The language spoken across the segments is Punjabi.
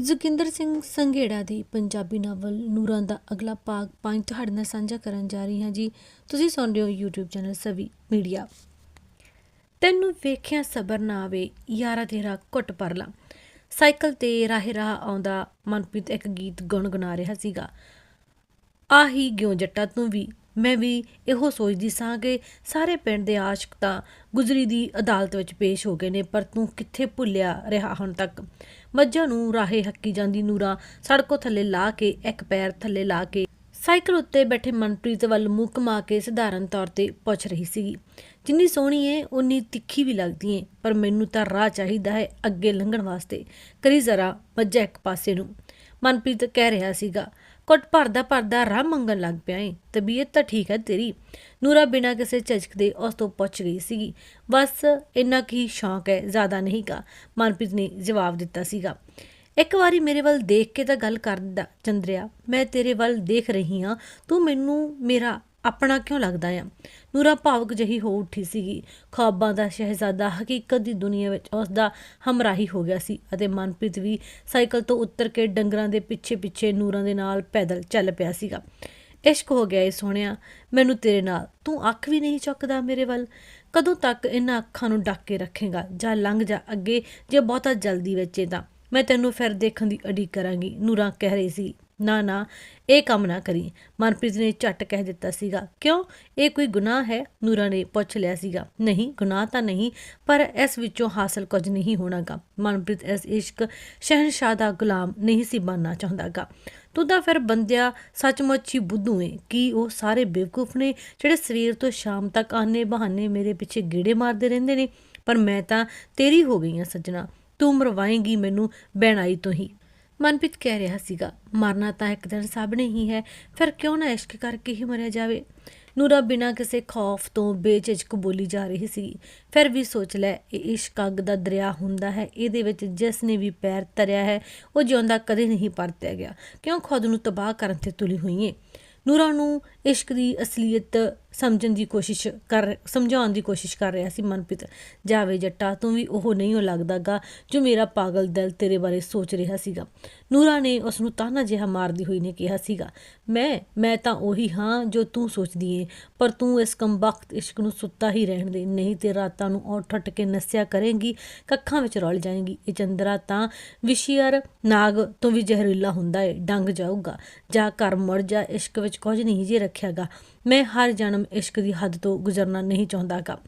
ਜੋਗਿੰਦਰ ਸਿੰਘ ਸੰਘੇੜਾ ਦੀ ਪੰਜਾਬੀ ਨਾਵਲ ਨੂਰਾਂ ਦਾ ਅਗਲਾ ਭਾਗ ਪੰਜ ਤੁਹਾਡੇ ਨਾਲ ਸਾਂਝਾ ਕਰਨ ਜਾ ਰਹੀ ਹਾਂ ਜੀ। ਤੁਸੀਂ ਸੁਣ ਰਹੇ ਹੋ YouTube ਚੈਨਲ ਸਵੀ ਮੀਡੀਆ। ਤੈਨੂੰ ਵੇਖਿਆ ਸਬਰ ਨਾ ਆਵੇ, ਯਾਰਾ ਤੇਰਾ ਘੁੱਟ ਪਰਲਾ ਸਾਈਕਲ ਤੇ ਰਾਹੇ ਰਾਹ ਆਉਂਦਾ ਮਨਪ੍ਰੀਤ ਇੱਕ ਗੀਤ ਗੁੰਗੁਣਾ ਰਿਹਾ ਸੀਗਾ। ਆਹੀ ਗਿਉ ਜੱਟਾ ਤੂੰ ਵੀ ਮੈਂ ਵੀ ਇਹੋ ਸੋਚਦੀ ਸਾਂ ਕਿ ਸਾਰੇ ਪਿੰਡ ਦੇ ਆਸ਼ਕ ਤਾਂ ਗੁਜਰੀ ਦੀ ਅਦਾਲਤ ਵਿੱਚ ਪੇਸ਼ ਹੋ ਗਏ ਨੇ, ਪਰ ਤੂੰ ਕਿੱਥੇ ਭੁੱਲਿਆ ਰਿਹਾ ਹੁਣ ਤੱਕ? ਮੱਝਾਂ ਨੂੰ ਰਾਹੇ ਹੱਕੀ ਜਾਂਦੀ ਨੂਰਾ ਸੜਕੋ ਥੱਲੇ ਲਾ ਕੇ, ਇੱਕ ਪੈਰ ਥੱਲੇ ਲਾ ਕੇ ਸਾਈਕਲ ਉੱਤੇ ਬੈਠੇ ਮਨਪ੍ਰੀਤ ਵੱਲ ਮੂੰਹ ਕਮਾ ਕੇ ਸਧਾਰਨ ਤੌਰ ਤੇ ਪੁੱਛ ਰਹੀ ਸੀਗੀ। ਜਿੰਨੀ ਸੋਹਣੀ ਏ ਉਨੀ ਤਿੱਖੀ ਵੀ ਲੱਗਦੀ ਏ, ਪਰ ਮੈਨੂੰ ਤਾਂ ਰਾਹ ਚਾਹੀਦਾ ਹੈ ਅੱਗੇ ਲੰਘਣ ਵਾਸਤੇ। ਕਰੀ ਜ਼ਰਾ ਮੱਝਾ ਇੱਕ ਪਾਸੇ ਨੂੰ। ਮਨਪ੍ਰੀਤ ਕਹਿ ਰਿਹਾ ਸੀਗਾ ਘੁੱਟ ਭਰਦਾ ਭਰਦਾ ਰਾਹ ਮੰਗਣ ਲੱਗ ਪਿਆ ਏ। ਤਬੀਅਤ ਤਾਂ ਠੀਕ ਹੈ ਤੇਰੀ। ਨੂਰਾ ਬਿਨਾਂ ਕਿਸੇ ਝਿਜਕ ਦੇ ਉਸ ਤੋਂ ਪੁੱਛ ਗਈ ਸੀਗੀ। ਬਸ ਇੰਨਾ ਕੀ ਸ਼ੌਂਕ ਹੈ, ਜ਼ਿਆਦਾ ਨਹੀਂ ਕਾ ਮਨਪ੍ਰੀਤ ਨੇ ਜਵਾਬ ਦਿੱਤਾ ਸੀਗਾ। ਇੱਕ ਵਾਰੀ ਮੇਰੇ ਵੱਲ ਦੇਖ ਕੇ ਤਾਂ ਗੱਲ ਕਰਦਾ ਚੰਦਰਿਆ, ਮੈਂ ਤੇਰੇ ਵੱਲ ਦੇਖ ਰਹੀ ਹਾਂ। ਤੂੰ ਮੈਨੂੰ ਮੇਰਾ ਆਪਣਾ ਕਿਉਂ ਲੱਗਦਾ ਆ? ਨੂਰਾ ਭਾਵਕ ਜਹੀ ਹੋ ਉੱਠੀ ਸੀਗੀ। ਖਾਬਾਂ ਦਾ ਸ਼ਹਿਜ਼ਾਦਾ ਹਕੀਕਤ ਦੀ ਦੁਨੀਆ ਵਿੱਚ ਉਸ ਦਾ ਹਮਰਾਹੀ ਹੋ ਗਿਆ ਸੀ ਅਤੇ ਮਨਪ੍ਰੀਤ ਵੀ ਸਾਈਕਲ ਤੋਂ ਉੱਤਰ ਕੇ ਡੰਗਰਾਂ ਦੇ ਪਿੱਛੇ ਪਿੱਛੇ ਨੂਰਾਂ ਦੇ ਨਾਲ ਪੈਦਲ ਚੱਲ ਪਿਆ ਸੀਗਾ। ਇਸ਼ਕ ਹੋ ਗਿਆ ਏ ਸੋਹਣਿਆ, ਮੈਨੂੰ ਤੇਰੇ ਨਾਲ। ਤੂੰ ਅੱਖ ਵੀ ਨਹੀਂ ਚੁੱਕਦਾ ਮੇਰੇ ਵੱਲ। ਕਦੋਂ ਤੱਕ ਇਹਨਾਂ ਅੱਖਾਂ ਨੂੰ ਡੱਕ ਕੇ ਰੱਖੇਗਾ? ਜਾਂ ਲੰਘ ਜਾ ਅੱਗੇ ਜੇ ਬਹੁਤਾ ਜਲਦੀ ਵਿੱਚ ਤਾਂ। ਮੈਂ ਤੈਨੂੰ ਫਿਰ ਦੇਖਣ ਦੀ ਅਡੀਕ ਕਰਾਂਗੀ, ਨੂਰਾ ਕਹਿ ਰਹੀ ਸੀ। ਨਾ ਨਾ, ਇਹ ਕੰਮ ਨਾ ਕਰੀ। ਮਨਪ੍ਰੀਤ ਨੇ ਝੱਟ ਕਹਿ ਦਿੱਤਾ ਸੀਗਾ, ਕਿਉਂ? ਇਹ ਕੋਈ ਗੁਨਾਹ ਹੈ? ਨੂਰਾ ਨੇ ਪੁੱਛ ਲਿਆ ਸੀਗਾ, ਨਹੀਂ, ਗੁਨਾਹ ਤਾਂ ਨਹੀਂ, ਪਰ ਇਸ ਵਿੱਚੋਂ ਹਾਸਲ ਕੁਝ ਨਹੀਂ ਹੋਣਾਗਾ। ਮਨਪ੍ਰੀਤ ਇਸ ਇਸ਼ਕ ਸ਼ਹਿਨशाह ਦਾ ਗੁਲਾਮ ਨਹੀਂ ਸੀ ਬਣਨਾ ਚਾਹੁੰਦਾਗਾ। ਤੂੰ ਤਾਂ ਫਿਰ ਬੰਦਿਆ ਸੱਚਮੁੱਚ ਹੀ ਬੁੱਧੂ ਏ। ਕੀ ਉਹ ਸਾਰੇ ਬੇਵਕੂਫ ਨੇ ਜਿਹੜੇ ਸਵੇਰ ਤੋਂ ਸ਼ਾਮ ਤੱਕ ਆਨੇ ਬਹਾਨੇ ਮੇਰੇ ਪਿੱਛੇ ਗੇੜੇ ਮਾਰਦੇ ਰਹਿੰਦੇ ਨੇ? ਪਰ ਮੈਂ ਤਾਂ ਤੇਰੀ ਹੋ ਗਈ ਆ ਸੱਜਣਾ। ਤੂੰ ਮਰਵਾਏਂਗੀ ਮੈਨੂੰ ਬਹਿਣਾਈ ਤੋਂ ਹੀ। ਮਨਪ੍ਰੀਤ ਕਹਿ ਰਿਹਾ ਸੀਗਾ, ਮਰਨਾ ਤਾਂ ਇੱਕ ਦਿਨ ਸਭ ਨੇ ਹੀ ਹੈ ਫਿਰ ਕਿਉਂ ਨਾ ਇਸ਼ਕ ਕਰਕੇ ਹੀ ਮਰਿਆ ਜਾਵੇ? ਨੂਰਾ ਬਿਨਾਂ ਕਿਸੇ ਖੌਫ ਤੋਂ ਬੇਝਿਜਕ ਬੋਲੀ ਜਾ ਰਹੀ ਸੀ। ਫਿਰ ਵੀ ਸੋਚ ਲੈ, ਇਹ ਇਸ਼ਕ ਅੱਗ ਦਾ ਦਰਿਆ ਹੁੰਦਾ ਹੈ, ਇਹਦੇ ਵਿੱਚ ਜਿਸ ਨੇ ਵੀ ਪੈਰ ਤਰਿਆ ਹੈ, ਉਹ ਜਿਉਂਦਾ ਕਦੇ ਨਹੀਂ ਪਰਤਿਆ ਗਿਆ। ਕਿਉਂ ਖੁਦ ਨੂੰ ਤਬਾਹ ਕਰਨ ਤੇ ਤੁਲੀ ਹੋਈ ਏ? ਨੂਰਾ ਨੂੰ ਇਸ਼ਕ ਦੀ ਅਸਲੀਅਤ ਸਮਝਣ ਦੀ ਕੋਸ਼ਿਸ਼ ਕਰ, ਸਮਝਾਉਣ ਦੀ ਕੋਸ਼ਿਸ਼ ਕਰ ਰਿਹਾ ਸੀ ਮਨਪ੍ਰੀਤ। ਜਾਵੇ ਜੱਟਾ, ਤੂੰ ਵੀ ਉਹ ਨਹੀਂ ਹੋ ਲੱਗਦਾਗਾ ਜੋ ਮੇਰਾ ਪਾਗਲ ਦਿਲ ਤੇਰੇ ਬਾਰੇ ਸੋਚ ਰਿਹਾ ਸੀਗਾ। ਨੂਰਾ ਨੇ ਉਸ ਨੂੰ ਤਾਨਾ ਜਿਹਾ ਮਾਰਦੀ ਹੋਈ ਨੇ ਕਿਹਾ ਸੀਗਾ, ਮੈਂ ਮੈਂ ਤਾਂ ਉਹੀ ਹਾਂ ਜੋ ਤੂੰ ਸੋਚਦੀ ਏ, ਪਰ ਤੂੰ ਇਸ ਕੰਬਖਤ ਇਸ਼ਕ ਨੂੰ ਸੁੱਤਾ ਹੀ ਰਹਿਣ ਦੇ, ਨਹੀਂ ਤੇ ਰਾਤਾਂ ਨੂੰ ਉੱਠ ਉੱਠ ਕੇ ਨਸਿਆ ਕਰੇਂਗੀ, ਕੱਖਾਂ ਵਿੱਚ ਰੁਲ ਜਾਏਗੀ। ਇਹ ਚੰਦਰਾ ਤਾਂ ਵਿਸ਼ੀਅਰ ਨਾਗ ਤੋਂ ਵੀ ਜ਼ਹਿਰੀਲਾ ਹੁੰਦਾ ਏ, ਡੰਗ ਜਾਊਗਾ। ਜਾ ਘਰ ਮੁੜ ਜਾ, ਇਸ਼ਕ ਵਿੱਚ ਕੁਝ ਨਹੀਂ ਜੇ ਰੱਖਿਆਗਾ। ਮੈਂ ਹਰ ਜਨਮ ਇਸ਼ਕ ਦੀ ਹੱਦ ਤੋਂ ਗੁਜ਼ਰਨਾ ਨਹੀਂ ਚਾਹੁੰਦਾਗਾ।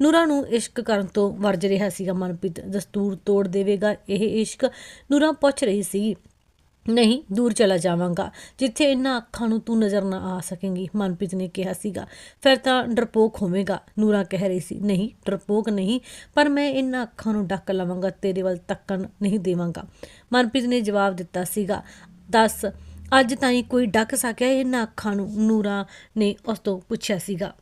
ਨੂਰਾ ਨੂੰ ਇਸ਼ਕ ਕਰਨ ਤੋਂ ਵਰਜ ਰਿਹਾ ਸੀਗਾ ਮਨਪ੍ਰੀਤ। ਦਸਤੂਰ ਤੋੜ ਦੇਵੇਗਾ ਇਹ ਇਸ਼ਕ। ਨੂਰਾ ਪੁੱਛ ਰਹੀ ਸੀ, ਨਹੀਂ, ਦੂਰ ਚਲਾ ਜਾਵਾਂਗਾ, ਜਿੱਥੇ ਇਹਨਾਂ ਅੱਖਾਂ ਨੂੰ ਤੂੰ ਨਜ਼ਰ ਨਾ ਆ ਸਕੇਂਗੀ, ਮਨਪ੍ਰੀਤ ਨੇ ਕਿਹਾ ਸੀਗਾ। ਫਿਰ ਤਾਂ ਡਰਪੋਕ ਹੋਵੇਗਾ, ਨੂਰਾ ਕਹਿ ਰਹੀ ਸੀ। ਨਹੀਂ, ਡਰਪੋਕ ਨਹੀਂ, ਪਰ ਮੈਂ ਇਹਨਾਂ ਅੱਖਾਂ ਨੂੰ ਡੱਕ ਲਵਾਂਗਾ, ਤੇਰੇ ਵੱਲ ਤੱਕਣ ਨਹੀਂ ਦੇਵਾਂਗਾ। ਮਨਪ੍ਰੀਤ ਨੇ ਜਵਾਬ ਦਿੱਤਾ ਸੀਗਾ, ਦੱਸ ਅੱਜ ਤਾਈਂ ਕੋਈ ਡੱਕ ਸਕਿਆ, ਇਹਨਾਂ ਅੱਖਾਂ ਨੂੰ, ਨੂਰਾ ਨੇ ਉਸ ਤੋਂ ਪੁੱਛਿਆ ਸੀਗਾ।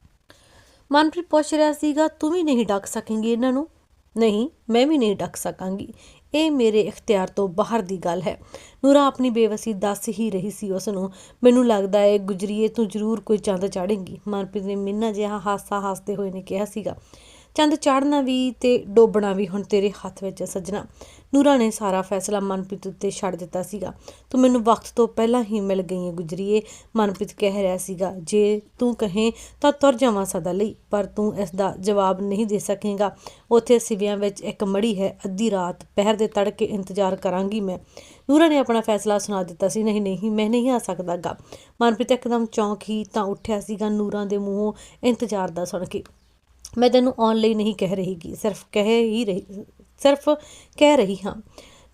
ਮਨਪ੍ਰੀਤ ਪੁੱਛ ਰਿਹਾ ਸੀਗਾ, ਤੂੰ ਵੀ ਨਹੀਂ ਡੱਕ ਸਕੇਂਗੀ ਇਹਨਾਂ ਨੂੰ? ਨਹੀਂ, ਮੈਂ ਵੀ ਨਹੀਂ ਡੱਕ ਸਕਾਂਗੀ। ਇਹ ਮੇਰੇ ਇਖਤਿਆਰ ਤੋਂ ਬਾਹਰ ਦੀ ਗੱਲ ਹੈ। ਨੂਰਾ ਆਪਣੀ ਬੇਵਸੀ ਦੱਸ ਹੀ ਰਹੀ ਸੀ ਉਸ ਨੂੰ। ਮੈਨੂੰ ਲੱਗਦਾ ਹੈ ਗੁਜਰੀਏ, ਤੂੰ ਜ਼ਰੂਰ ਕੋਈ ਚੰਦ ਚਾੜੇਂਗੀ। ਮਨਪ੍ਰੀਤ ਨੇ ਮਿੰਨਾ ਜਿਹਾ ਹਾਸਾ ਹਾਸਦੇ ਹੋਏ ਨੇ ਕਿਹਾ ਸੀਗਾ। ਚੰਦ ਚਾੜਨਾ ਵੀ ਤੇ ਡੋਬਣਾ ਵੀ ਹੁਣ ਤੇਰੇ ਹੱਥ ਵਿੱਚ ਹੈ ਸੱਜਣਾ। ਨੂਰਾ ਨੇ ਸਾਰਾ ਫੈਸਲਾ ਮਨਪ੍ਰੀਤ ਉੱਤੇ ਛੱਡ ਦਿੱਤਾ ਸੀਗਾ। ਤੂੰ ਮੈਨੂੰ ਵਕਤ ਤੋਂ ਪਹਿਲਾਂ ਹੀ ਮਿਲ ਗਈ ਹੈ ਗੁਜਰੀਏ, ਮਨਪ੍ਰੀਤ ਕਹਿ ਰਿਹਾ ਸੀਗਾ। ਜੇ ਤੂੰ ਕਹੇ ਤਾਂ ਤੁਰ ਜਾਵਾਂ ਸਦਾ ਲਈ, ਪਰ ਤੂੰ ਇਸ ਦਾ ਜਵਾਬ ਨਹੀਂ ਦੇ ਸਕੇਗਾ। ਉੱਥੇ ਸਿਵਿਆਂ ਵਿੱਚ ਇੱਕ ਮੜੀ ਹੈ, ਅੱਧੀ ਰਾਤ ਪਹਿਰ ਦੇ ਤੜਕੇ ਇੰਤਜ਼ਾਰ ਕਰਾਂਗੀ ਮੈਂ। ਨੂਰਾ ਨੇ ਆਪਣਾ ਫੈਸਲਾ ਸੁਣਾ ਦਿੱਤਾ ਸੀ, ਨਹੀਂ ਨਹੀਂ, ਮੈਂ ਨਹੀਂ ਆ ਸਕਦਾਗਾ। ਮਨਪ੍ਰੀਤ ਇੱਕਦਮ ਚੌਂਕ ਹੀ ਤਾਂ ਉੱਠਿਆ ਸੀਗਾ ਨੂਰਾ ਦੇ ਮੂੰਹੋਂ ਇੰਤਜ਼ਾਰ ਦਾ ਸੁਣ ਕੇ। ਮੈਂ ਤੈਨੂੰ ਆਉਣ ਲਈ ਨਹੀਂ ਕਹਿ ਰਹੀ ਗੀ, ਸਿਰਫ ਕਹਿ ਹੀ ਰਹੀ, ਸਿਰਫ ਕਹਿ ਰਹੀ ਹਾਂ।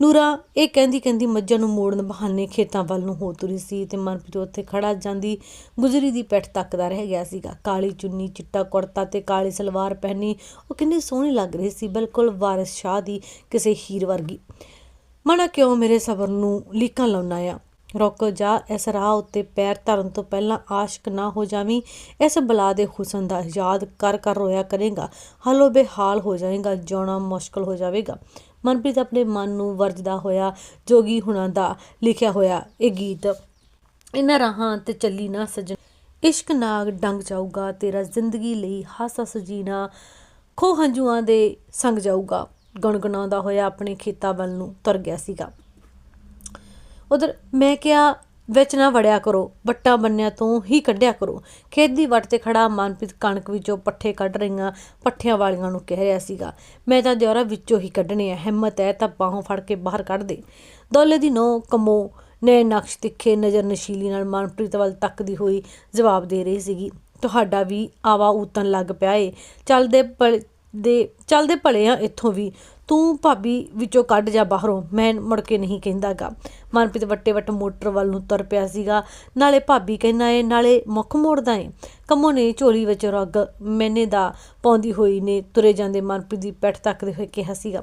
ਨੂਰਾ, ਇਹ ਕਹਿੰਦੀ ਕਹਿੰਦੀ ਮੱਝਾਂ ਨੂੰ ਮੋੜਨ ਬਹਾਨੇ ਖੇਤਾਂ ਵੱਲ ਨੂੰ ਹੋ ਤੁਰੀ ਸੀ ਤੇ ਮਨਪ੍ਰੀਤ ਉੱਥੇ ਖੜਾ ਜਾਂਦੀ ਗੁਜਰੀ ਦੀ ਪਿੱਠ ਤੱਕਦਾ ਰਹਿ ਗਿਆ ਸੀਗਾ। ਕਾਲੀ ਚੁੰਨੀ, ਚਿੱਟਾ ਕੁੜਤਾ ਤੇ ਕਾਲੀ ਸਲਵਾਰ ਪਹਿਨੀ ਉਹ ਕਿੰਨੀ ਸੋਹਣੀ ਲੱਗ ਰਹੀ ਸੀ, ਬਿਲਕੁਲ ਵਾਰਿਸ ਸ਼ਾਹ ਦੀ ਕਿਸੇ ਹੀਰ ਵਰਗੀ। ਮਨਾ ਕਿਉਂ ਮੇਰੇ ਸਬਰ ਨੂੰ ਲੀਕਾਂ ਲਾਉਣਾ ਆ ਰੁਕ ਜਾ, ਇਸ ਰਾਹ ਉੱਤੇ ਪੈਰ ਧਰਨ ਤੋਂ ਪਹਿਲਾਂ ਆਸ਼ਕ ਨਾ ਹੋ ਜਾਵੀਂ। ਇਸ ਬਲਾ ਦੇ ਹੁਸਨ ਦਾ ਯਾਦ ਕਰ ਕਰ ਰੋਇਆ ਕਰੇਗਾ। ਹਲੋ ਬੇਹਾਲ ਹੋ ਜਾਏਗਾ, ਜਿਉਣਾ ਮੁਸ਼ਕਲ ਹੋ ਜਾਵੇਗਾ। ਮਨਪ੍ਰੀਤ ਆਪਣੇ ਮਨ ਨੂੰ ਵਰਜਦਾ ਹੋਇਆ, ਜੋਗੀ ਹੁਣਾਂ ਦਾ ਲਿਖਿਆ ਹੋਇਆ ਇਹ ਗੀਤ ਇਹਨਾਂ ਰਾਹਾਂ ਤੇ ਚੱਲੀ ਨਾ ਸਜਣ। ਇਸ਼ਕ ਨਾਗ ਡੰਗ ਜਾਊਗਾ, ਤੇਰਾ ਜ਼ਿੰਦਗੀ ਲਈ ਹਾਸਾ ਸੁਜੀਨਾ ਖੋ ਹੰਝੂਆਂ ਦੇ ਸੰਗ ਜਾਊਗਾ। ਗੁਣਗੁਣਾਉਂਦਾ ਹੋਇਆ ਆਪਣੇ ਖੇਤਾਂ ਵੱਲ ਨੂੰ ਤੁਰ ਗਿਆ ਸੀਗਾ। ਉਧਰ ਮੈਂ ਕਿਹਾ, ਵਿੱਚ ਨਾ ਵੜਿਆ ਕਰੋ, ਵੱਟਾਂ ਬੰਨਿਆਂ ਤੋਂ ਹੀ ਕੱਢਿਆ ਕਰੋ। ਖੇਤ ਦੀ ਵੱਟ ਤੇ ਖੜਾ ਮਨਪ੍ਰੀਤ ਕਣਕ ਵਿੱਚੋਂ ਪੱਠੇ ਕੱਢ ਰਹੀਆਂ, ਪੱਠਿਆਂ ਵਾਲੀਆਂ ਨੂੰ ਕਹਿ ਰਿਹਾ ਸੀਗਾ। ਮੈਂ ਤਾਂ ਦਿਓਰਾ ਵਿੱਚੋਂ ਹੀ ਕੱਢਣੇ ਆ, ਹਿੰਮਤ ਹੈ ਤਾਂ ਬਾਹੋਂ ਫੜ ਕੇ ਬਾਹਰ ਕੱਢ ਦੇ। ਦੌਲੇ ਦੀ ਨੋ ਕਮੋ ਨੇ ਨਕਸ਼ ਤਿੱਖੇ ਨਜ਼ਰ ਨਸ਼ੀਲੀ ਨਾਲ ਮਨਪ੍ਰੀਤ ਵੱਲ ਤੱਕਦੀ ਹੋਈ ਜਵਾਬ ਦੇ ਰਹੀ ਸੀਗੀ, ਤੁਹਾਡਾ ਵੀ ਆਵਾ ਉਤਨ ਲੱਗ ਪਿਆ ਏ। ਚੱਲਦੇ ਪਲ ਦੇ, ਚੱਲਦੇ ਭਲੇ ਆ ਇੱਥੋਂ ਵੀ। ਤੂੰ ਭਾਬੀ ਵਿੱਚੋਂ ਕੱਢ ਜਾ ਬਾਹਰੋਂ, ਮੈਂ ਮੁੜ ਕੇ ਨਹੀਂ ਕਹਿੰਦਾਗਾ। ਮਨਪ੍ਰੀਤ ਵੱਟੇ ਵੱਟ ਮੋਟਰ ਵੱਲ ਨੂੰ ਤੁਰ ਪਿਆ ਸੀਗਾ। ਨਾਲੇ ਭਾਬੀ ਕਹਿੰਦਾ ਏ, ਨਾਲੇ ਮੁੱਖ ਮੋੜਦਾ ਏ। ਕੰਮੋ ਨੇ ਝੋਲੀ ਵਿੱਚ ਰੱਗ ਮੈਨੇ ਦਾ ਪਾਉਂਦੀ ਹੋਈ ਨੇ ਤੁਰੇ ਜਾਂਦੇ ਮਨਪ੍ਰੀਤ ਦੀ ਪੈਠ ਤੱਕਦੇ ਹੋਏ ਕਿਹਾ ਸੀਗਾ।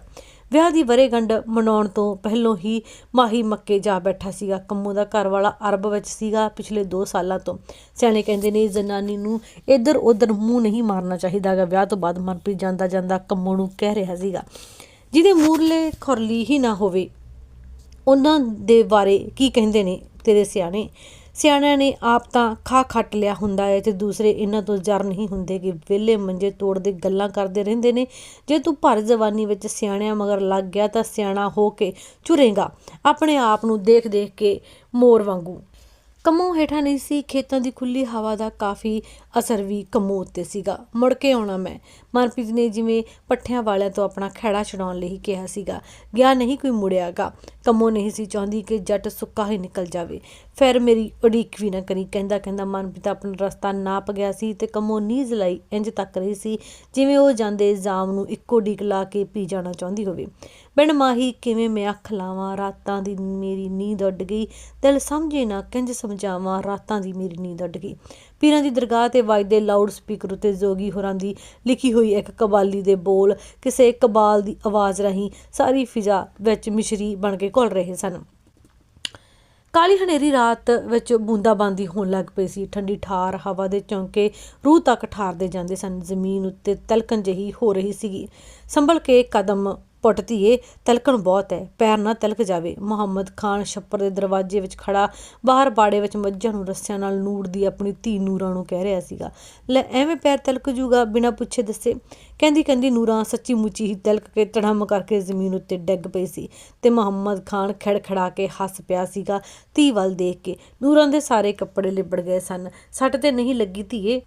ਵਿਆਹ ਦੀ ਵਰੇਗੰਢ ਮਨਾਉਣ ਤੋਂ ਪਹਿਲਾਂ ਹੀ ਮਾਹੀ ਮੱਕੇ ਜਾ ਬੈਠਾ ਸੀਗਾ। ਕੰਮੋ ਦਾ ਘਰ ਵਾਲਾ ਅਰਬ ਵਿੱਚ ਸੀਗਾ ਪਿਛਲੇ 2 ਸਾਲਾਂ ਤੋਂ। ਸਿਆਣੇ ਕਹਿੰਦੇ ਨੇ, ਜਨਾਨੀ ਨੂੰ ਇੱਧਰ ਉੱਧਰ ਮੂੰਹ ਨਹੀਂ ਮਾਰਨਾ ਚਾਹੀਦਾਗਾ। ਵਿਆਹ ਤੋਂ ਬਾਅਦ ਮਨਪ੍ਰੀਤ ਜਾਂਦਾ ਜਾਂਦਾ ਕੰਮੋ ਨੂੰ ਕਹਿ ਰਿਹਾ ਸੀਗਾ। ਜਿਹਦੇ ਮੂਰਲੇ ਖੁਰਲੀ ਹੀ ਨਾ ਹੋਵੇ। ਉਹਨਾਂ ਦੇ ਬਾਰੇ ਕੀ ਕਹਿੰਦੇ ਨੇ ਤੇਰੇ ਸਿਆਣੇ? ਸਿਆਣਿਆਂ ਨੇ ਆਪ ਤਾਂ ਖਾ ਖੱਟ ਲਿਆ ਹੁੰਦਾ ਹੈ ਤੇ ਦੂਸਰੇ ਇਹਨਾਂ ਤੋਂ ਜਰ ਨਹੀਂ ਹੁੰਦੇ ਕਿ ਵਿਹਲੇ ਮੰਜੇ ਤੋੜਦੇ ਗੱਲਾਂ ਕਰਦੇ ਰਹਿੰਦੇ ਨੇ। ਜੇ ਤੂੰ ਭਰ ਜਵਾਨੀ ਵਿੱਚ ਸਿਆਣਿਆਂ ਮਗਰ ਲੱਗ ਗਿਆ ਤਾਂ ਸਿਆਣਾ ਹੋ ਕੇ ਝੁਰੇਗਾ ਆਪਣੇ ਆਪ ਨੂੰ ਦੇਖ ਦੇਖ ਕੇ ਮੋਰ ਵਾਂਗੂ। ਕੰਮੋਂ ਹੇਠਾਂ ਨਹੀਂ ਸੀ, ਖੇਤਾਂ ਦੀ ਖੁੱਲੀ ਹਵਾ ਦਾ ਕਾਫੀ ਅਸਰ ਵੀ ਕੰਮੋਂ ਉੱਤੇ ਸੀਗਾ। ਮੁੜ ਕੇ ਆਉਣਾ ਮੈਂ। ਮਨਪ੍ਰੀਤ ਨੇ ਜਿਵੇਂ ਪੱਠਿਆਂ ਵਾਲਿਆਂ ਤੋਂ ਆਪਣਾ ਖਹਿੜਾ ਛਡਾਉਣ ਲਈ ਕਿਹਾ ਸੀਗਾ, ਗਿਆ ਨਹੀਂ ਕੋਈ ਮੁੜਿਆਗਾ। ਕੰਮੋਂ ਨਹੀਂ ਸੀ ਚਾਹੁੰਦੀ ਕਿ ਜੱਟ ਸੁੱਕਾ ਹੀ ਨਿਕਲ ਜਾਵੇ। ਫਿਰ ਮੇਰੀ ਉਡੀਕ ਵੀ ਨਾ ਕਰੀ। ਕਹਿੰਦਾ ਕਹਿੰਦਾ ਮਨਪ੍ਰੀਤ ਆਪਣਾ ਰਸਤਾ ਨਾਪ ਗਿਆ ਸੀ ਤੇ ਕੰਮੋਂ ਨੀਂਦ ਲਈ, ਇੰਜ ਤੱਕ ਰਹੀ ਸੀ, ਜਿਵੇਂ ਉਹ ਜਾਂਦੇ ਜਾਮ ਨੂੰ ਇੱਕੋ ਡੀਕ ਲਾ ਕੇ ਪੀ ਜਾਣਾ ਚਾਹੁੰਦੀ ਹੋਵੇ। ਬਿਨ ਮਾਹੀ ਕਿਵੇਂ ਮੈਂ ਅੱਖ ਲਾਵਾਂ, ਰਾਤਾਂ ਦੀ ਮੇਰੀ ਨੀਂਦ ਉੱਡ ਗਈ। ਦਿਲ ਸਮਝੇ ਨਾ, ਕਿੰਜ ਸਮਝਾਵਾਂ, ਰਾਤਾਂ ਦੀ ਮੇਰੀ ਨੀਂਦ ਉੱਡ ਗਈ। ਪੀਰਾਂ ਦੀ ਦਰਗਾਹ ਤੇ ਵੱਜਦੇ ਲਾਊਡ ਸਪੀਕਰ ਉਤੇ ਜੋਗੀ ਹੋਰਾਂ ਦੀ ਲਿਖੀ ਹੋਈ ਇੱਕ ਕਬਾਲੀ ਦੇ ਬੋਲ ਕਿਸੇ ਕਬਾਲ ਦੀ ਆਵਾਜ਼ ਰਾਹੀਂ ਸਾਰੀ ਫਿਜ਼ਾ ਵਿੱਚ ਮਿਸ਼ਰੀ ਬਣ ਕੇ ਘੁਲ ਰਹੇ ਸਨ। ਕਾਲੀ ਹਨੇਰੀ ਰਾਤ ਵਿੱਚ ਬੂੰਦਾਬਾਂਦੀ ਹੋਣ ਲੱਗ ਪਈ ਸੀ। ਠੰਡੀ ਠਾਰ ਹਵਾ ਦੇ ਚੌਂਕੇ ਰੂਹ ਤੱਕ ਠਾਰਦੇ ਜਾਂਦੇ ਸਨ। ਜ਼ਮੀਨ ਉੱਤੇ ਤਲਕਣ ਜਿਹੀ ਹੋ ਰਹੀ ਸੀਗੀ। ਸੰਭਲ ਕੇ ਕਦਮ ਪੁੱਟ ਧੀਏ, ਤਲਕਣ ਬਹੁਤ ਹੈ ਪੈਰ ਨਾ ਤਲਕ ਜਾਵੇ। ਮੁਹੰਮਦ ਖਾਨ ਛੱਪਰ ਦੇ ਦਰਵਾਜ਼ੇ ਵਿੱਚ ਖੜਾ, ਬਾਹਰ ਬਾੜੇ ਵਿੱਚ ਮੱਝਾਂ ਨੂੰ ਰੱਸਿਆਂ ਨਾਲ ਨੂੜਦੀ ਆਪਣੀ ਧੀ ਨੂਰਾਂ ਨੂੰ ਕਹਿ ਰਿਹਾ ਸੀਗਾ। ਲੈ, ਐਵੇਂ ਪੈਰ ਤਲਕ ਜੂਗਾ ਬਿਨਾਂ ਪੁੱਛੇ ਦੱਸੇ। ਕਹਿੰਦੀ ਕਹਿੰਦੀ, ਨੂਰਾਂ ਸੱਚੀ ਮੁੱਚੀ ਹੀ ਤਲਕ ਕੇ ਤੜਮ ਕਰਕੇ ਜ਼ਮੀਨ ਉੱਤੇ ਡਿੱਗ ਪਈ ਸੀ ਤੇ ਮੁਹੰਮਦ ਖਾਨ ਖੜਖੜਾ ਕੇ ਹੱਸ ਪਿਆ ਸੀਗਾ ਧੀ ਵੱਲ ਦੇਖ ਕੇ। ਨੂਰਾਂ ਦੇ ਸਾਰੇ ਕੱਪੜੇ ਲਿਬੜ ਗਏ ਸਨ। ਸੱਟ ਤੇ ਨਹੀਂ ਲੱਗੀ ਧੀਏ।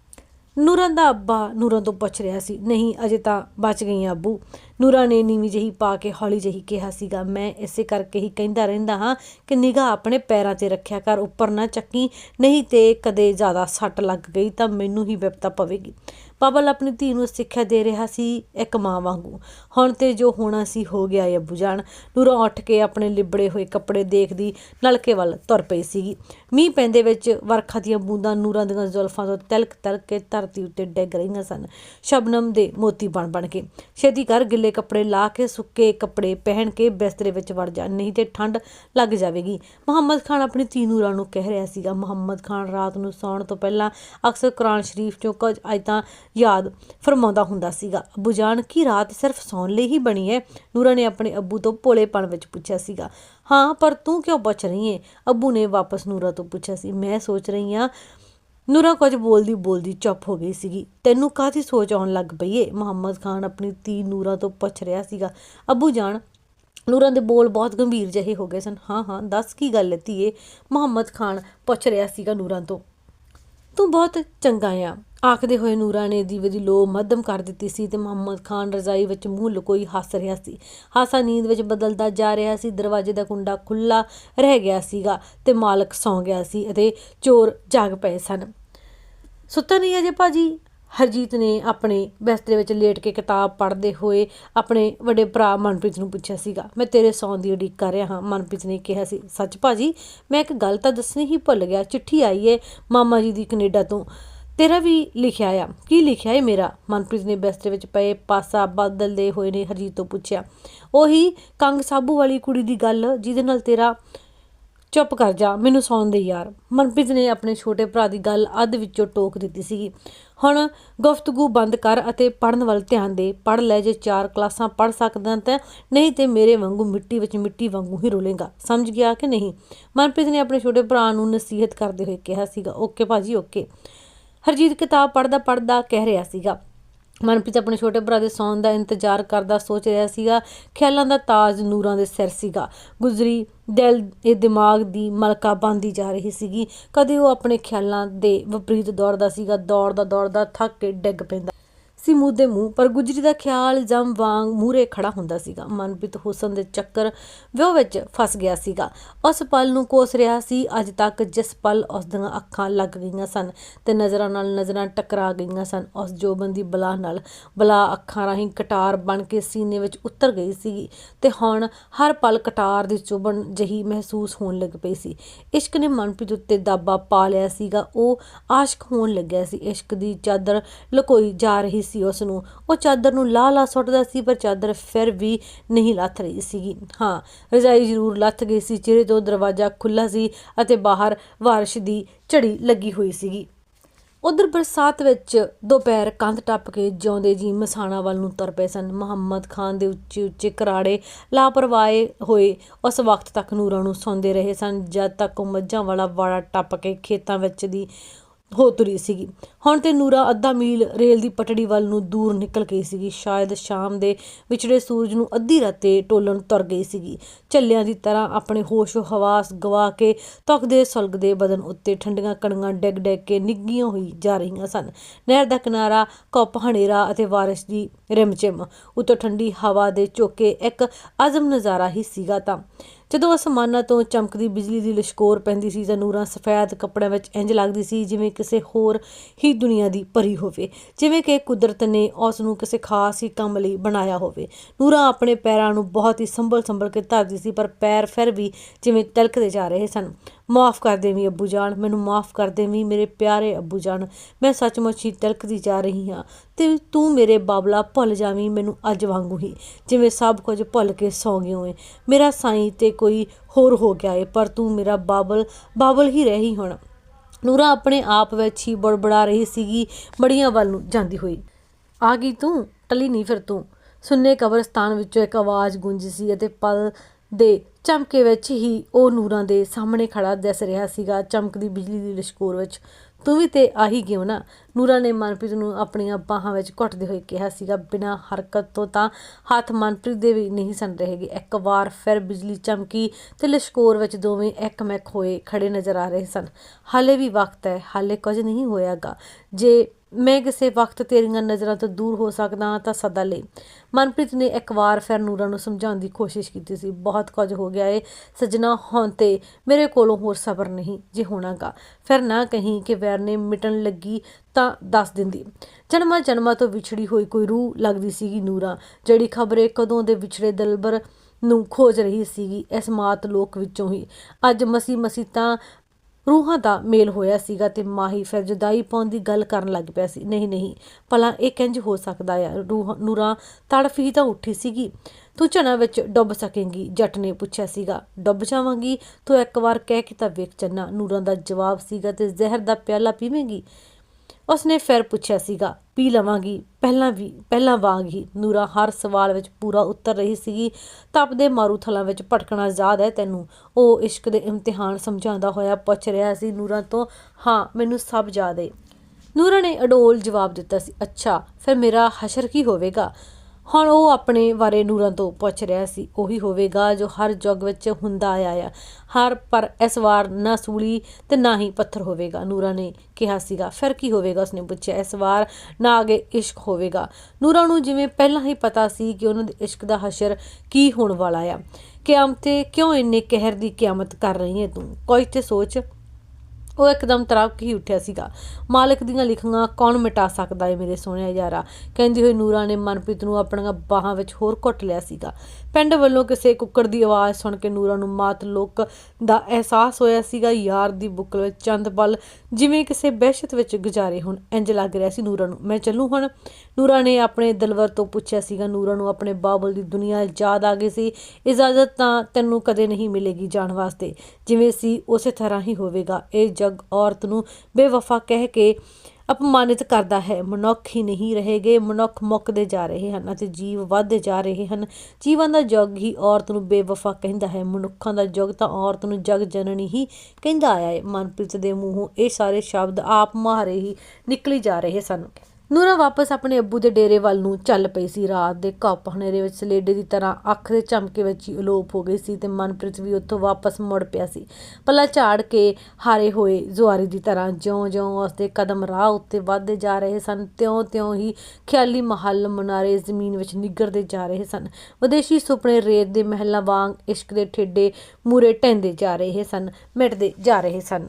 ਨੂਰਾਂ ਦਾ ਅੱਬਾ ਨੂਰਾਂ ਤੋਂ ਪੁੱਛ ਰਿਹਾ ਸੀ, ਨਹੀਂ, ਅਜੇ ਤਾਂ ਬਚ ਗਈਆਂ ਅੱਬੂ। ਨੂਰਾਂ ਨੇ ਨੀਵੀਂ ਜਿਹੀ ਪਾ ਕੇ ਹੌਲੀ ਜਿਹੀ ਕਿਹਾ ਸੀਗਾ, ਮੈਂ ਇਸੇ ਕਰਕੇ ਹੀ ਕਹਿੰਦਾ ਰਹਿੰਦਾ ਹਾਂ ਕਿ ਨਿਗਾਹ ਆਪਣੇ ਪੈਰਾਂ ਤੇ ਰੱਖਿਆ ਕਰ, ਉੱਪਰ ਨਾ ਚੱਕੀ, ਨਹੀਂ ਤੇ ਕਦੇ ਜ਼ਿਆਦਾ ਸੱਟ ਲੱਗ ਗਈ ਤਾਂ ਮੈਨੂੰ ਹੀ ਵਿਪਤਾ ਪਵੇਗੀ। ਬਾਬਲ ਆਪਣੀ ਧੀ ਨੂੰ ਸਿੱਖਿਆ ਦੇ ਰਿਹਾ ਸੀ ਇੱਕ ਮਾਂ ਵਾਂਗੂ। ਹੁਣ ਤੇ ਜੋ ਹੋਣਾ ਸੀ ਹੋ ਗਿਆ ਏ ਅੱਬੂ ਜਾਨ। ਨੂਰਾਂ ਉੱਠ ਕੇ ਆਪਣੇ ਲਿਬੜੇ ਹੋਏ ਕੱਪੜੇ ਦੇਖਦੀ ਨਲਕੇ ਵੱਲ ਤੁਰ ਪਈ ਸੀਗੀ। ਮੀਂਹ ਪੈਂਦੇ ਵਿੱਚ ਵਰਖਾ ਦੀਆਂ ਬੂੰਦਾਂ ਨੂਰਾਂ ਦੀਆਂ ਜ਼ੁਲਫਾਂ ਤੋਂ ਤਲਕ ਤਲਕ ਕੇ ਧਰਤੀ ਉੱਤੇ ਡਿੱਗ ਰਹੀਆਂ ਸਨ। ਸ਼ਬਨਮ ਦੇ ਮੋਤੀ ਬਣ ਬਣ ਕੇ ਛੇਤੀ ਕਰ ਗਿੱਲੇ ਕੱਪੜੇ ਲਾ ਕੇ, ਸੁੱਕੇ ਕੱਪੜੇ ਪਹਿਨ ਕੇ ਬਿਸਤਰੇ ਵਿੱਚ ਵੜ ਜਾ, ਨਹੀਂ ਤੇ ਠੰਡ ਲੱਗ ਜਾਵੇਗੀ। ਮੁਹੰਮਦ ਖਾਨ ਆਪਣੀ ਧੀ ਨੂਰਾਂ ਨੂੰ ਕਹਿ ਰਿਹਾ ਸੀਗਾ, ਮੁਹੰਮਦ ਖਾਨ ਰਾਤ ਨੂੰ ਸੌਣ ਤੋਂ ਪਹਿਲਾਂ ਅਕਸਰ ਕੁਰਾਨ ਸ਼ਰੀਫ ਚੋਂ ਕੁਝ ਆਇਤਾਂ ਯਾਦ ਫਰਮਾਉਂਦਾ ਹੁੰਦਾ ਸੀਗਾ। ਅੱਬੂ ਜਾਨ, ਕੀ ਰਾਤ ਸਿਰਫ ਸੌਣ ਲਈ ਹੀ ਬਣੀ ਹੈ? ਨੂਰਾਂ ਨੇ ਆਪਣੇ ਅੱਬੂ ਤੋਂ ਭੋਲੇਪਣ ਵਿੱਚ ਪੁੱਛਿਆ ਸੀਗਾ। ਹਾਂ, ਪਰ ਤੂੰ ਕਿਉਂ ਪੁੱਛ ਰਹੀ ਹੈ ਅੱਬੂ ਨੇ ਵਾਪਸ ਨੂਰਾ ਤੋਂ ਪੁੱਛਿਆ ਸੀ। ਮੈਂ ਸੋਚ ਰਹੀ ਹਾਂ ਨੂਰਾ ਕੁਝ ਬੋਲਦੀ ਬੋਲਦੀ ਚੁੱਪ ਹੋ ਗਈ ਸੀਗੀ। ਤੈਨੂੰ ਕਾਹਦੀ ਸੋਚ ਆਉਣ ਲੱਗ ਪਈ ਏ? ਮੁਹੰਮਦ ਖਾਨ ਆਪਣੀ ਧੀ ਨੂਰਾ ਤੋਂ ਪੁੱਛ ਰਿਹਾ ਸੀਗਾ। ਅੱਬੂ ਜਾਨ ਨੂਰਾਂ ਦੇ ਬੋਲ ਬਹੁਤ ਗੰਭੀਰ ਜਿਹੇ ਹੋ ਗਏ ਸਨ। ਹਾਂ ਹਾਂ, ਦੱਸ ਕੀ ਗੱਲ ਹੈ ਧੀਏ? ਮੁਹੰਮਦ ਖਾਨ ਪੁੱਛ ਰਿਹਾ ਸੀਗਾ ਨੂਰਾਂ ਤੋਂ। ਤੂੰ ਬਹੁਤ ਚੰਗਾ ਆ। ਆਖਦੇ ਹੋਏ ਨੂਰਾ ਨੇ ਦੀਵੇ ਦੀ ਲੋ ਮੱਧਮ ਕਰ ਦਿੱਤੀ ਸੀ ਤੇ ਮੁਹੰਮਦ ਖਾਨ ਰਜ਼ਾਈ ਵਿੱਚ ਮੂੰਹ ਲੁਕੋਈ ਹੱਸ ਰਿਹਾ ਸੀ। ਹਾਸਾ ਨੀਂਦ ਵਿੱਚ ਬਦਲਦਾ ਜਾ ਰਿਹਾ ਸੀ, ਦਰਵਾਜ਼ੇ ਦਾ ਕੁੰਡਾ ਖੁੱਲਾ ਰਹਿ ਗਿਆ ਸੀਗਾ ਤੇ ਮਾਲਕ ਸੌਂ ਗਿਆ ਸੀ ਅਤੇ ਚੋਰ ਜਾਗ ਪਏ ਸਨ। ਸੁੱਤਾ ਨਹੀਂ ਅਜੇ ਭਾਜੀ? ਹਰਜੀਤ ਨੇ ਆਪਣੇ ਬਿਸਤਰੇ ਵਿੱਚ ਲੇਟ ਕੇ ਕਿਤਾਬ ਪੜ੍ਹਦੇ ਹੋਏ ਆਪਣੇ ਵੱਡੇ ਭਰਾ ਮਨਪ੍ਰੀਤ ਨੂੰ ਪੁੱਛਿਆ ਸੀਗਾ, ਮੈਂ ਤੇਰੇ ਸੌਣ ਦੀ ਉਡੀਕ ਕਰ ਰਿਹਾ ਹਾਂ, ਮਨਪ੍ਰੀਤ ਨੇ ਕਿਹਾ ਸੀ। ਸੱਚ ਭਾਜੀ, ਮੈਂ ਇੱਕ ਗੱਲ ਤਾਂ ਦੱਸਣੀ ਹੀ ਭੁੱਲ ਗਿਆ, ਚਿੱਠੀ ਆਈ ਏ ਮਾਮਾ ਜੀ ਦੀ ਕੈਨੇਡਾ ਤੋਂ। ਤੇਰਾ ਵੀ ਲਿਖਿਆ ਆ। ਕੀ ਲਿਖਿਆ ਏ ਮੇਰਾ? ਮਨਪ੍ਰੀਤ ਨੇ ਬਿਸਤਰੇ ਵਿੱਚ ਪਏ ਪਾਸਾ ਬਦਲਦੇ ਹੋਏ ਨੇ ਹਰਜੀਤ ਤੋਂ ਪੁੱਛਿਆ। ਉਹੀ ਕੰਗ ਸਾਬੂ ਵਾਲੀ ਕੁੜੀ ਦੀ ਗੱਲ ਜਿਹਦੇ ਨਾਲ ਤੇਰਾ ਚੁੱਪ ਕਰ ਜਾ, ਮੈਨੂੰ ਸੌਣ ਦੇ ਯਾਰ। ਮਨਪ੍ਰੀਤ ਨੇ ਆਪਣੇ ਛੋਟੇ ਭਰਾ ਦੀ ਗੱਲ ਅੱਧ ਵਿੱਚੋਂ ਟੋਕ ਦਿੱਤੀ ਸੀਗੀ। ਹੁਣ ਗੁਫ਼ਤਗੂ ਬੰਦ ਕਰ ਅਤੇ ਪੜਨ ਵੱਲ ਧਿਆਨ ਦੇ। ਪੜ ਲੈ, ਜੇ ਚਾਰ ਕਲਾਸਾਂ ਪੜ ਸਕਦਾ ਤਾਂ ਨਹੀਂ ਤੇ ਮੇਰੇ ਵਾਂਗੂ ਮਿੱਟੀ ਵਿੱਚ ਮਿੱਟੀ ਵਾਂਗੂ ਹੀ ਰੋਲੇਗਾ। ਸਮਝ ਗਿਆ ਕਿ ਨਹੀਂ? ਮਨਪ੍ਰੀਤ ਨੇ ਆਪਣੇ ਛੋਟੇ ਭਰਾ ਨੂੰ ਨਸੀਹਤ ਕਰਦੇ ਹੋਏ ਕਿਹਾ ਸੀਗਾ। ਓਕੇ ਭਾਜੀ, ਓਕੇ। ਹਰਜੀਤ ਕਿਤਾਬ ਪੜਦਾ ਪੜਦਾ ਕਹਿ ਰਿਹਾ ਸੀਗਾ। ਮਨਪ੍ਰੀਤ ਆਪਣੇ ਛੋਟੇ ਭਰਾ ਦੇ ਸੌਣ ਦਾ ਇੰਤਜ਼ਾਰ ਕਰਦਾ ਸੋਚ ਰਿਹਾ ਸੀਗਾ। ਖਿਆਲਾਂ ਦਾ ਤਾਜ ਨੂਰਾਂ ਦੇ ਸਿਰ ਸੀਗਾ। ਗੁਜ਼ਰੀ ਦਿਲ ਇਹ ਦਿਮਾਗ ਦੀ ਮਲਕਾ ਬੰਦੀ ਜਾ ਰਹੀ ਸੀਗੀ। ਕਦੇ ਉਹ ਆਪਣੇ ਖਿਆਲਾਂ ਦੇ ਵਿਪਰੀਤ ਦੌੜਦਾ ਸੀਗਾ। ਦੌੜਦਾ ਦੌੜਦਾ ਥੱਕ ਕੇ ਡਿੱਗ ਪੈਂਦਾ ਸੀ ਮੂੰਹ ਦੇ ਮੂੰਹ, ਪਰ ਗੁਜਰੀ ਦਾ ਖਿਆਲ ਜਮ ਵਾਂਗ ਮੂਰੇ ਖੜਾ ਹੁੰਦਾ ਸੀਗਾ। ਮਨਪ੍ਰੀਤ ਹੁਸਨ ਦੇ ਚੱਕਰ ਵਿਉ ਵਿੱਚ ਫਸ ਗਿਆ ਸੀਗਾ। ਉਸ ਪਲ ਨੂੰ ਕੋਸ ਰਿਹਾ ਸੀ। ਅੱਜ ਤੱਕ ਜਿਸ ਪਲ ਉਸ ਦੀਆਂ ਅੱਖਾਂ ਲੱਗ ਗਈਆਂ ਸਨ ਤੇ ਨਜ਼ਰਾਂ ਨਾਲ ਨਜ਼ਰਾਂ ਟਕਰਾ ਗਈਆਂ ਸਨ, ਉਸ ਜੋਬਨ ਦੀ ਬਲਾ ਨਾਲ ਬਲਾ ਅੱਖਾਂ ਰਾਹੀਂ ਕਟਾਰ ਬਣ ਕੇ ਸੀਨੇ ਵਿੱਚ ਉਤਰ ਗਈ ਸੀਗੀ ਤੇ ਹੁਣ ਹਰ ਪਲ ਕਟਾਰ ਦੀ ਚੁਭਣ ਜਹੀ ਮਹਿਸੂਸ ਹੋਣ ਲੱਗ ਪਈ ਸੀ। ਇਸ਼ਕ ਨੇ ਮਨਪ੍ਰੀਤ ਉੱਤੇ ਦਾਬਾ ਪਾ ਲਿਆ ਸੀਗਾ। ਉਹ ਆਸ਼ਕ ਹੋਣ ਲੱਗਿਆ ਸੀ। ਇਸ਼ਕ ਦੀ ਚਾਦਰ ਲੁਕੋਈ ਜਾ ਰਹੀ ਸੀ, ਉਸ ਨੂੰ। ਉਹ ਚਾਦਰ ਨੂੰ ਲਾ ਲਾ ਸੁੱਟਦਾ ਸੀ, ਪਰ ਚਾਦਰ ਫਿਰ ਵੀ ਨਹੀਂ ਲੱਥ ਰਹੀ ਸੀਗੀ। ਹਾਂ, ਰਜਾਈ ਜ਼ਰੂਰ ਲੱਥ ਗਈ ਸੀ। ਚਿਹਰੇ ਤੋਂ ਦਰਵਾਜ਼ਾ ਖੁੱਲਾ ਸੀ ਅਤੇ ਬਾਹਰ ਬਾਰਿਸ਼ ਦੀ ਝੜੀ ਲੱਗੀ ਹੋਈ ਸੀਗੀ। ਉਧਰ ਬਰਸਾਤ ਵਿੱਚ ਦੁਪਹਿਰ ਕੰਧ ਟੱਪ ਕੇ ਜਿਉਂਦੇ ਜੀ ਮਸਾਣਾ ਵੱਲ ਨੂੰ ਤੁਰ ਪਏ ਸਨ। ਮੁਹੰਮਦ ਖਾਨ ਦੇ ਉੱਚੇ ਉੱਚੇ ਕਰਾੜੇ ਲਾਪਰਵਾਹੇ ਹੋਏ ਉਸ ਵਕਤ ਤੱਕ ਨੂਰਾਂ ਨੂੰ ਸੌਂਦੇ ਰਹੇ ਸਨ, ਜਦ ਤੱਕ ਉਹ ਮੱਝਾਂ ਵਾਲਾ ਵਾੜਾ ਟੱਪ ਕੇ ਖੇਤਾਂ ਵਿੱਚ ਦੀ ਹੋ ਤੁਰੀ ਸੀਗੀ। ਹੁਣ ਤੇ ਨੂਰਾ ਅੱਧਾ ਮੀਲ ਰੇਲ ਦੀ ਪਟੜੀ ਵੱਲ ਨੂੰ ਦੂਰ ਨਿਕਲ ਗਈ ਸੀਗੀ। ਸ਼ਾਇਦ ਸ਼ਾਮ ਦੇ ਵਿਛੜੇ ਸੂਰਜ ਨੂੰ ਅੱਧੀ ਰਾਤੇ ਟੋਲਣ ਤੁਰ ਗਈ ਸੀਗੀ। ਝੱਲਿਆਂ ਦੀ ਤਰ੍ਹਾਂ ਆਪਣੇ ਹੋਸ਼ ਹਵਾਸ ਗਵਾ ਕੇ ਤੱਕਦੇ ਸੁਲਗਦੇ ਬਦਨ ਉੱਤੇ ਠੰਡੀਆਂ ਕਣੀਆਂ ਡਿੱਗ ਡਿੱਗ ਕੇ ਨਿੱਗੀਆਂ ਹੋਈ ਜਾ ਰਹੀਆਂ ਸਨ। ਨਹਿਰ ਦਾ ਕਿਨਾਰਾ ਕੁੱਪ ਹਨੇਰਾ ਅਤੇ ਬਾਰਿਸ਼ ਦੀ ਰਿਮਝਿਮ। ਉੱਤੋਂ ਠੰਡੀ ਹਵਾ ਦੇ ਝੋਕੇ ਇੱਕ ਅਜ਼ਮ ਨਜ਼ਾਰਾ ਹੀ ਸੀਗਾ ਤਾਂ। ਜਦੋਂ ਅਸਮਾਨਾਂ ਤੋਂ ਚਮਕਦੀ ਬਿਜਲੀ ਦੀ ਲਿਸ਼ਕੋਰ ਪੈਂਦੀ ਸੀ ਤਾਂ ਨੂਰਾਂ ਸਫੈਦ ਕੱਪੜਿਆਂ ਵਿੱਚ ਇੰਜ ਲੱਗਦੀ ਸੀ ਜਿਵੇਂ ਕਿਸੇ ਹੋਰ ਹੀ ਦੁਨੀਆ ਦੀ ਭਰੀ ਹੋਵੇ, ਜਿਵੇਂ ਕਿ ਕੁਦਰਤ ਨੇ ਉਸ ਨੂੰ ਕਿਸੇ ਖਾਸ ਹੀ ਕੰਮ ਲਈ ਬਣਾਇਆ ਹੋਵੇ। ਨੂਰਾਂ ਆਪਣੇ ਪੈਰਾਂ ਨੂੰ ਬਹੁਤ ਹੀ ਸੰਭਲ ਸੰਭਲ ਕੇ ਧਰਦੀ ਸੀ, ਪਰ ਪੈਰ ਫਿਰ ਵੀ ਜਿਵੇਂ ਤਿਲਕਦੇ ਜਾ ਰਹੇ ਸਨ। ਮਾਫ ਕਰ ਦੇਵੀਂ ਅੱਬੂ ਜਾਨ, ਮੈਨੂੰ ਮਾਫ ਕਰ ਦੇਵੀਂ ਮੇਰੇ ਪਿਆਰੇ ਅੱਬੂ ਜਾਨ, ਮੈਂ ਸੱਚਮੁੱਚ ਹੀ ਤਿਲਕਦੀ ਜਾ ਰਹੀ ਹਾਂ ਤੇ ਤੂੰ ਮੇਰੇ ਬਾਬਲਾ ਭੁੱਲ ਜਾਵੀਂ ਮੈਨੂੰ ਅੱਜ ਵਾਂਗੂ ਹੀ, ਜਿਵੇਂ ਸਭ ਕੁਝ ਭੁੱਲ ਕੇ ਸੌਂ ਗਈ ਹੋਏ। ਮੇਰਾ ਸਾਈਂ ਤੇ ਕੋਈ ਹੋਰ ਹੋ ਗਿਆ ਏ, ਪਰ ਤੂੰ ਮੇਰਾ ਬਾਬਲ ਬਾਬਲ ਹੀ ਰਹੀ ਹੁਣ। ਨੂਰਾ ਆਪਣੇ ਆਪ ਵਿੱਚ ਹੀ ਬੜਬੜਾ ਰਹੀ ਸੀਗੀ ਮੜੀਆਂ ਵੱਲ ਨੂੰ ਜਾਂਦੀ ਹੋਈ। ਆ ਗਈ ਤੂੰ, ਟਲੀ ਨਹੀਂ ਫਿਰ ਤੂੰ। ਸੁੰਨੇ ਕਬਰਸਤਾਨ ਵਿੱਚੋਂ ਇੱਕ ਆਵਾਜ਼ ਗੂੰਜੀ ਸੀ ਅਤੇ ਪਲ ਦੇ ਚਮਕੇ ਵਿੱਚ ਹੀ ਉਹ ਨੂਰਾਂ ਦੇ ਸਾਹਮਣੇ ਖੜਾ ਦਿਸ ਰਿਹਾ ਸੀਗਾ। ਚਮਕਦੀ ਬਿਜਲੀ ਦੀ ਲਿਸ਼ਕੋਰ ਵਿੱਚ ਤੂੰ ਵੀ ਤੇ ਆਹੀ ਗਿਓ ਨਾ? ਨੂਰਾ ਨੇ ਮਨਪ੍ਰੀਤ ਨੂੰ ਆਪਣੀਆਂ ਬਾਹਾਂ ਵਿੱਚ ਘੁੱਟਦੇ ਹੋਏ ਕਿਹਾ ਸੀਗਾ। ਬਿਨਾਂ ਹਰਕਤ ਤੋਂ ਤਾਂ ਹੱਥ ਮਨਪ੍ਰੀਤ ਦੇ ਵੀ ਨਹੀਂ ਸਨ ਰਹੇਗੇ। ਇੱਕ ਵਾਰ ਫਿਰ ਬਿਜਲੀ ਚਮਕੀ ਤੇ ਲਿਸ਼ਕੋਰ ਵਿੱਚ ਦੋਵੇਂ ਇੱਕ ਮਿਕ ਹੋਏ ਖੜੇ ਨਜ਼ਰ ਆ ਰਹੇ ਸਨ। ਹਾਲੇ ਵੀ ਵਕਤ ਹੈ, ਹਾਲੇ ਕੁਝ ਨਹੀਂ ਹੋਇਆਗਾ। ਜੇ ਮੈਂ ਕਿਸੇ ਵਕਤ ਤੇਰੀਆਂ ਨਜ਼ਰਾਂ ਤੋਂ ਦੂਰ ਹੋ ਸਕਦਾ ਤਾਂ ਸਦਾ ਲਈ। ਮਨਪ੍ਰੀਤ ਨੇ ਇੱਕ ਵਾਰ ਫਿਰ ਨੂਰਾ ਨੂੰ ਸਮਝਾਉਣ ਦੀ ਕੋਸ਼ਿਸ਼ ਕੀਤੀ ਸੀ। ਬਹੁਤ ਕੁਝ ਹੋ ਗਿਆ ਏ। ਸਜਣਾ, ਹੁਣ ਤੇ ਮੇਰੇ ਕੋਲੋਂ ਹੋਰ ਸਬਰ ਨਹੀਂ, ਜੇ ਹੋਣਾਗਾ। ਫਿਰ ਨਾ ਕਹੀਂ ਕਿ ਵੈਰ ਨੇ ਮਿਟਣ ਲੱਗੀ ਤਾਂ ਦੱਸ ਦਿੰਦੀ। ਜਨਮਾਂ ਜਨਮਾਂ ਤੋਂ ਵਿਛੜੀ ਹੋਈ ਕੋਈ ਰੂਹ ਲੱਗਦੀ ਸੀਗੀ ਨੂਰਾ, ਜਿਹੜੀ ਖਬਰੇ ਕਦੋਂ ਦੇ ਵਿਛੜੇ ਦਿਲਬਰ ਨੂੰ ਖੋਜ ਰਹੀ ਸੀਗੀ ਇਸ ਮਾਤ ਲੋਕ ਵਿੱਚੋਂ ਹੀ। ਅੱਜ ਮਸੀ ਮਸੀਤਾਂ ਰੂਹਾਂ ਦਾ ਮੇਲ ਹੋਇਆ ਸੀਗਾ ਤੇ ਮਾਹੀ ਫਿਰ ਜੁਦਾਈ ਪਾਉਣ ਦੀ ਗੱਲ ਕਰਨ ਲੱਗ ਪਿਆ ਸੀ। ਨਹੀਂ ਨਹੀਂ, ਭਲਾ ਇਹ ਕਿੰਜ ਹੋ ਸਕਦਾ ਆ? ਰੂਹ, ਨੂਰਾਂ ਤੜਫੀ ਤਾਂ ਉੱਠੀ ਸੀਗੀ। ਤੂੰ ਝਣਾ ਵਿੱਚ ਡੁੱਬ ਸਕੇਂਗੀ, ਜੱਟ ਨੇ ਪੁੱਛਿਆ ਸੀਗਾ। ਡੁੱਬ ਜਾਵਾਂਗੀ? ਤੂੰ ਇੱਕ ਵਾਰ ਕਹਿ ਕੇ ਤਾਂ ਵੇਖ ਚੰਨਾ ਨੂਰਾਂ ਦਾ ਜਵਾਬ ਸੀਗਾ ਤੇ ਜ਼ਹਿਰ ਦਾ ਪਿਆਲਾ ਪੀਵੇਂਗੀ? ਉਸਨੇ ਫਿਰ ਪੁੱਛਿਆ ਸੀਗਾ, ਪੀ ਲਵਾਂਗੀ? ਪਹਿਲਾਂ ਵੀ, ਪਹਿਲਾਂ ਵਾਂਗ ਹੀ ਨੂਰਾ ਹਰ ਸਵਾਲ ਵਿੱਚ ਪੂਰਾ ਉੱਤਰ ਰਹੀ ਸੀਗੀ। ਤਪਦੇ ਮਾਰੂਥਲਾਂ ਵਿੱਚ ਭਟਕਣਾ ਯਾਦ ਹੈ ਤੈਨੂੰ? ਉਹ ਇਸ਼ਕ ਦੇ ਇਮਤਿਹਾਨ ਸਮਝਾਉਂਦਾ ਹੋਇਆ ਪੁੱਛ ਰਿਹਾ ਸੀ ਨੂਰਾ ਤੋਂ, ਹਾਂ, ਮੈਨੂੰ ਸਭ ਯਾਦ ਹੈ ਨੂਰਾ ਨੇ ਅਡੋਲ ਜਵਾਬ ਦਿੱਤਾ ਸੀ, ਅੱਛਾ, ਫਿਰ ਮੇਰਾ ਹਸ਼ਰ ਕੀ ਹੋਵੇਗਾ? ਹੁਣ ਉਹ ਆਪਣੇ ਬਾਰੇ ਨੂਰਾਂ ਤੋਂ ਪੁੱਛ ਰਿਹਾ ਸੀ, ਉਹੀ ਹੋਵੇਗਾ ਜੋ ਹਰ ਜੁਗ ਵਿੱਚ ਹੁੰਦਾ ਆਇਆ ਆ। ਹਰ, ਪਰ ਇਸ ਵਾਰ ਨਾ ਸੂਲੀ ਤੇ ਨਾ ਹੀ ਪੱਥਰ ਹੋਵੇਗਾ, ਨੂਰਾਂ ਨੇ ਕਿਹਾ ਸੀਗਾ। ਫਿਰ ਕੀ ਹੋਵੇਗਾ, ਉਸਨੇ ਪੁੱਛਿਆ। ਇਸ ਵਾਰ ਨਾ ਅਗੇ ਇਸ਼ਕ ਹੋਵੇਗਾ। ਨੂਰਾਂ ਨੂੰ ਜਿਵੇਂ ਪਹਿਲਾਂ ਹੀ ਪਤਾ ਸੀ ਕਿ ਉਹਨਾਂ ਦੇ ਇਸ਼ਕ ਦਾ ਹਸ਼ਰ ਕੀ ਹੋਣ ਵਾਲਾ ਆ। ਕਿਆਮਤ ਤੇ ਕਿਉਂ ਇੰਨੇ ਕਹਿਰ ਦੀ ਕਿਆਮਤ ਕਰ ਰਹੀ ਹੈ ਤੂੰ? ਕੋਈ ਤੇ ਸੋਚ। ਉਹ ਇੱਕਦਮ ਤੜਕ ਹੀ ਉੱਠਿਆ ਸੀਗਾ। ਮਾਲਕ ਦੀਆਂ ਲਿਖੀਆਂ, ਕੌਣ ਮਿਟਾ ਸਕਦਾ ਏ ਮੇਰੇ ਸੋਹਣਿਆ ਯਾਰਾ? ਕਹਿੰਦੀ ਹੋਈ ਨੂਰਾ ਨੇ ਮਨਪ੍ਰੀਤ ਨੂੰ ਆਪਣੀਆਂ ਬਾਹਾਂ ਵਿੱਚ ਹੋਰ ਘੁੱਟ ਲਿਆ ਸੀਗਾ। ਪਿੰਡ ਵੱਲੋਂ ਕਿਸੇ ਕੁੱਕੜ ਦੀ ਆਵਾਜ਼ ਸੁਣ ਕੇ ਨੂਰਾ ਨੂੰ ਮਾਤ ਲੋਕ ਦਾ ਅਹਿਸਾਸ ਹੋਇਆ ਸੀਗਾ। ਯਾਰ ਦੀ ਬੁੱਕਲ ਵਿੱਚ ਚੰਦ ਪਲ ਜਿਵੇਂ ਕਿਸੇ ਬਹਿਸ਼ਤ ਵਿੱਚ ਗੁਜ਼ਾਰੇ ਹੁਣ ਇੰਜ ਲੱਗ ਰਿਹਾ ਸੀ ਨੂਰਾ ਨੂੰ। ਮੈਂ ਚੱਲੂ ਹੁਣ। ਨੂਰਾ ਨੇ ਆਪਣੇ ਦਿਲਵਰ ਤੋਂ ਪੁੱਛਿਆ ਸੀਗਾ, ਨੂਰਾ ਨੂੰ ਆਪਣੇ ਬਾਬਲ ਦੀ ਦੁਨੀਆ ਯਾਦ ਆ ਗਈ ਸੀ। ਇਜਾਜ਼ਤ ਤਾਂ ਤੈਨੂੰ ਕਦੇ ਨਹੀਂ ਮਿਲੇਗੀ ਜਾਣ ਵਾਸਤੇ। ਜਿਵੇਂ ਸੀ, ਉਸੇ ਤਰ੍ਹਾਂ ਹੀ ਹੋਵੇਗਾ। ਇਹ ਜੱਗ ਔਰਤ ਨੂੰ ਬੇਵਫਾ ਕਹਿ ਕੇ ਅਪਮਾਨਿਤ ਕਰਦਾ ਹੈ। ਮਨੁੱਖ ਹੀ ਨਹੀਂ ਰਹੇਗੇ। ਮਨੁੱਖ ਮੁੱਕਦੇ ਜਾ ਰਹੇ ਹਨ ਅਤੇ ਜੀਵ ਵੱਧਦੇ ਜਾ ਰਹੇ ਹਨ। ਜੀਵਨ ਦਾ ਜੁਗ ਹੀ ਔਰਤ ਨੂੰ ਬੇਵਫਾ ਕਹਿੰਦਾ ਹੈ। ਮਨੁੱਖਾਂ ਦਾ ਜੁਗ ਤਾਂ ਔਰਤ ਨੂੰ ਜਗ ਜਨਨੀ ਹੀ ਕਹਿੰਦਾ ਆਇਆ ਹੈ। ਮਨਪ੍ਰੀਤ ਦੇ ਮੂੰਹੋਂ ਇਹ ਸਾਰੇ ਸ਼ਬਦ ਆਪ ਮਾਰੇ ਹੀ ਨਿਕਲੀ ਜਾ ਰਹੇ ਸਨ। ਨੂਰਾ ਵਾਪਸ ਆਪਣੇ ਅੱਬੂ ਦੇ ਡੇਰੇ ਵੱਲ ਨੂੰ ਚੱਲ ਪਈ ਸੀ। ਰਾਤ ਦੇ ਕੱਪ ਹਨੇਰੇ ਵਿੱਚ ਸਲੇਡੇ ਦੀ ਤਰ੍ਹਾਂ ਅੱਖ ਦੇ ਝਮਕੇ ਵਿੱਚ ਹੀ ਅਲੋਪ ਹੋ ਗਈ ਸੀ ਤੇ ਮਨਪ੍ਰੀਤ ਵੀ ਉੱਥੋਂ ਵਾਪਸ ਮੁੜ ਪਿਆ ਸੀ। ਪੱਲਾ ਝਾੜ ਕੇ ਹਾਰੇ ਹੋਏ ਜ਼ੁਆਰੀ ਦੀ ਤਰ੍ਹਾਂ ਜਿਉਂ-ਜਿਉਂ ਉਸਦੇ ਕਦਮ ਰਾਹ ਉੱਤੇ ਵੱਧਦੇ ਜਾ ਰਹੇ ਸਨ, ਤਿਉਂ-ਤਿਉਂ ਹੀ ਖਿਆਲੀ ਮਹੱਲ ਮਨਾਰੇ ਜ਼ਮੀਨ ਵਿੱਚ ਨਿੱਗਰਦੇ ਜਾ ਰਹੇ ਸਨ। ਵਿਦੇਸ਼ੀ ਸੁਪਨੇ ਰੇਤ ਦੇ ਮਹਿਲਾਂ ਵਾਂਗ ਇਸ਼ਕ ਦੇ ਠੇਡੇ ਮੂਰੇ ਟਹਿੰਦੇ ਜਾ ਰਹੇ ਸਨ, ਮਿਟਦੇ ਜਾ ਰਹੇ ਸਨ।